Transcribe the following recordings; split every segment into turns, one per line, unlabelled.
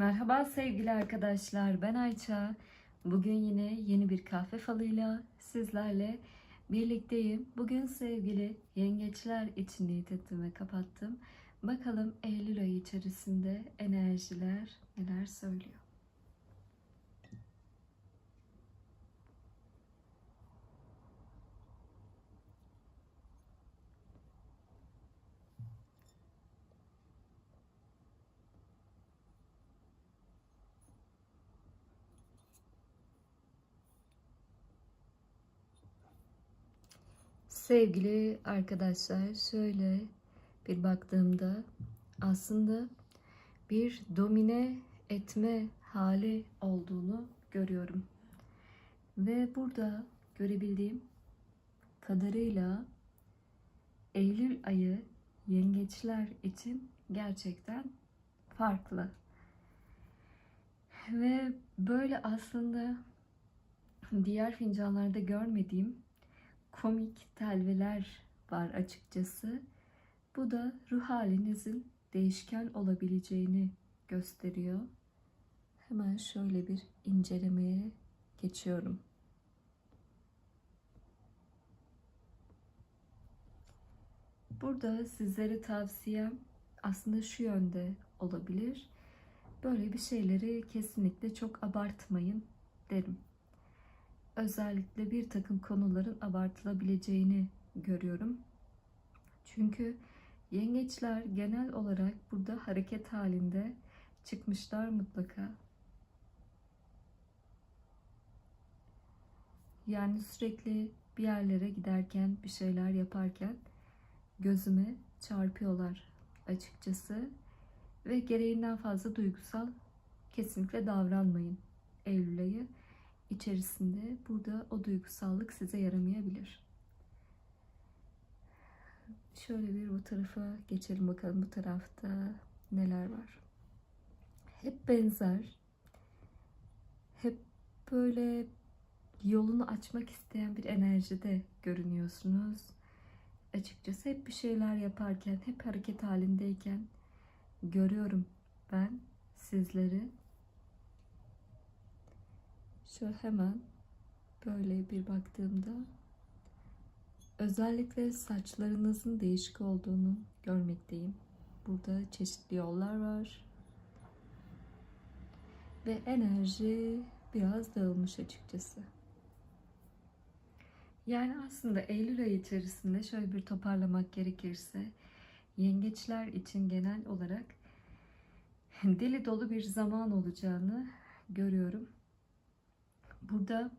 Merhaba sevgili arkadaşlar, ben Ayça. Bugün yine yeni bir kahve falıyla sizlerle birlikteyim. Bugün sevgili yengeçler için niyet ettim ve kapattım. Bakalım Eylül ayı içerisinde enerjiler neler söylüyor. Sevgili arkadaşlar şöyle bir baktığımda aslında bir domine etme hali olduğunu görüyorum. Ve burada görebildiğim kadarıyla Eylül ayı yengeçler için gerçekten farklı. Ve böyle aslında diğer fincanlarda görmediğim komik telveler var açıkçası. Bu da ruh halinizin değişken olabileceğini gösteriyor. Hemen şöyle bir incelemeye geçiyorum. Burada sizlere tavsiyem aslında şu yönde olabilir. Böyle bir şeyleri kesinlikle çok abartmayın derim özellikle bir takım konuların abartılabileceğini görüyorum. Çünkü yengeçler genel olarak burada hareket halinde çıkmışlar mutlaka. Yani sürekli bir yerlere giderken, bir şeyler yaparken gözüme çarpıyorlar açıkçası. Ve gereğinden fazla duygusal kesinlikle davranmayın Eylül ayı içerisinde burada o duygusallık size yaramayabilir. Şöyle bir bu tarafa geçelim bakalım bu tarafta neler var. Hep benzer. Hep böyle yolunu açmak isteyen bir enerjide görünüyorsunuz. Açıkçası hep bir şeyler yaparken, hep hareket halindeyken görüyorum ben sizleri Şöyle hemen böyle bir baktığımda özellikle saçlarınızın değişik olduğunu görmekteyim. Burada çeşitli yollar var. Ve enerji biraz dağılmış açıkçası. Yani aslında Eylül ayı içerisinde şöyle bir toparlamak gerekirse yengeçler için genel olarak deli dolu bir zaman olacağını görüyorum burada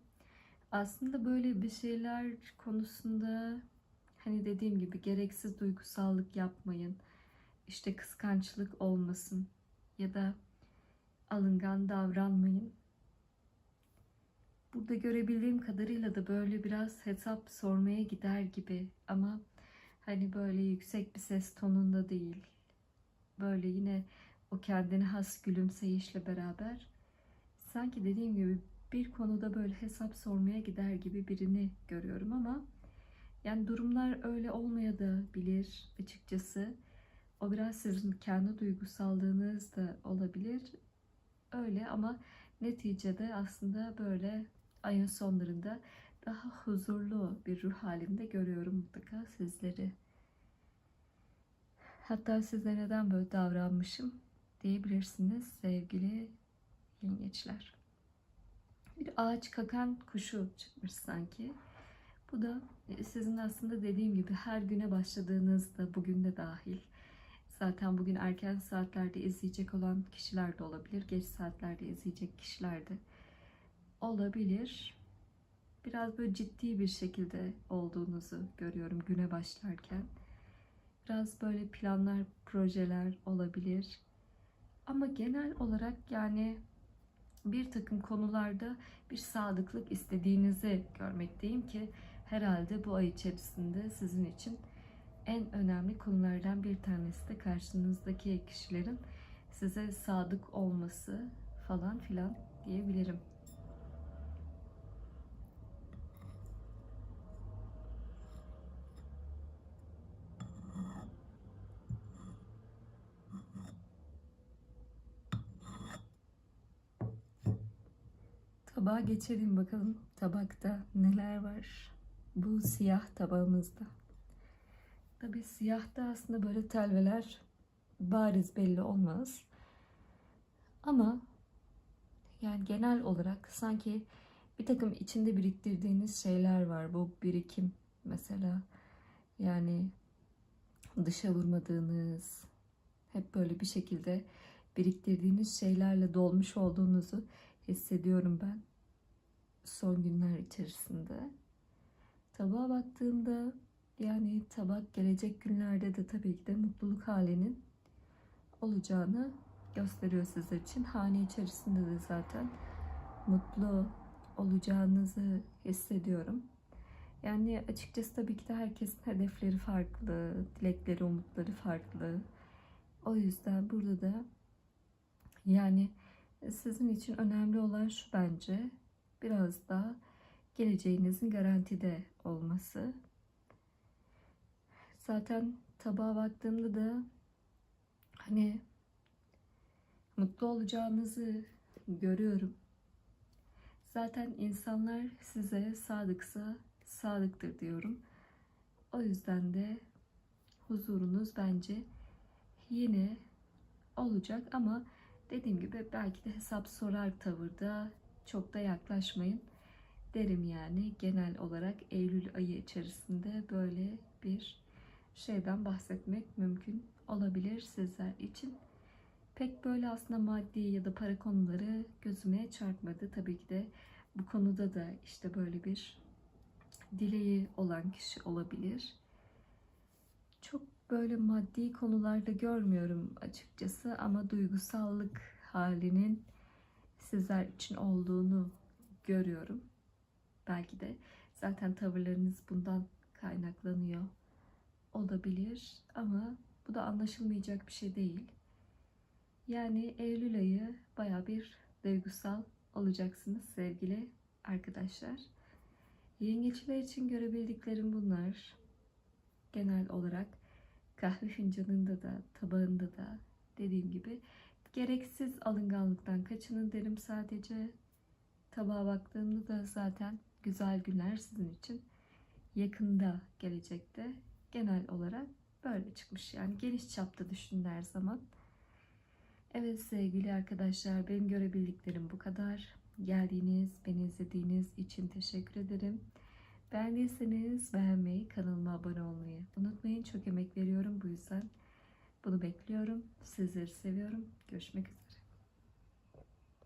aslında böyle bir şeyler konusunda hani dediğim gibi gereksiz duygusallık yapmayın. İşte kıskançlık olmasın ya da alıngan davranmayın. Burada görebildiğim kadarıyla da böyle biraz hesap sormaya gider gibi ama hani böyle yüksek bir ses tonunda değil. Böyle yine o kendine has gülümseyişle beraber sanki dediğim gibi bir konuda böyle hesap sormaya gider gibi birini görüyorum ama yani durumlar öyle olmaya da bilir açıkçası. O biraz sizin kendi duygusallığınız da olabilir. Öyle ama neticede aslında böyle ayın sonlarında daha huzurlu bir ruh halinde görüyorum mutlaka sizleri. Hatta size neden böyle davranmışım diyebilirsiniz sevgili yengeçler bir ağaç kakan kuşu çıkmış sanki. Bu da e, sizin aslında dediğim gibi her güne başladığınızda bugün de dahil. Zaten bugün erken saatlerde izleyecek olan kişiler de olabilir. Geç saatlerde izleyecek kişiler de olabilir. Biraz böyle ciddi bir şekilde olduğunuzu görüyorum güne başlarken. Biraz böyle planlar, projeler olabilir. Ama genel olarak yani bir takım konularda bir sadıklık istediğinizi görmekteyim ki herhalde bu ay içerisinde sizin için en önemli konulardan bir tanesi de karşınızdaki kişilerin size sadık olması falan filan diyebilirim. Tabağa geçelim bakalım tabakta neler var. Bu siyah tabağımızda. Tabi siyahta aslında böyle telveler bariz belli olmaz. Ama yani genel olarak sanki bir takım içinde biriktirdiğiniz şeyler var. Bu birikim mesela yani dışa vurmadığınız hep böyle bir şekilde biriktirdiğiniz şeylerle dolmuş olduğunuzu hissediyorum ben son günler içerisinde. Tabağa baktığımda yani tabak gelecek günlerde de tabii ki de mutluluk halinin olacağını gösteriyor sizler için. Hane içerisinde de zaten mutlu olacağınızı hissediyorum. Yani açıkçası tabii ki de herkesin hedefleri farklı, dilekleri, umutları farklı. O yüzden burada da yani sizin için önemli olan şu bence biraz da geleceğinizin garantide olması. Zaten tabağa baktığımda da hani mutlu olacağınızı görüyorum. Zaten insanlar size sadıksa sadıktır diyorum. O yüzden de huzurunuz bence yine olacak ama dediğim gibi belki de hesap sorar tavırda çok da yaklaşmayın derim yani genel olarak Eylül ayı içerisinde böyle bir şeyden bahsetmek mümkün olabilir sizler için. Pek böyle aslında maddi ya da para konuları gözüme çarpmadı. Tabii ki de bu konuda da işte böyle bir dileği olan kişi olabilir. Çok böyle maddi konularda görmüyorum açıkçası ama duygusallık halinin sizler için olduğunu görüyorum. Belki de zaten tavırlarınız bundan kaynaklanıyor olabilir ama bu da anlaşılmayacak bir şey değil. Yani Eylül ayı baya bir duygusal olacaksınız sevgili arkadaşlar. Yengeçler için görebildiklerim bunlar. Genel olarak kahve fincanında da tabağında da dediğim gibi gereksiz alınganlıktan kaçının derim sadece. Tabağa baktığımda da zaten güzel günler sizin için yakında gelecekte genel olarak böyle çıkmış. Yani geniş çapta düşünün her zaman. Evet sevgili arkadaşlar benim görebildiklerim bu kadar. Geldiğiniz, beni izlediğiniz için teşekkür ederim. Beğendiyseniz beğenmeyi, kanalıma abone olmayı unutmayın. Çok emek veriyorum bu yüzden. Bunu bekliyorum. Sizleri seviyorum. Görüşmek üzere.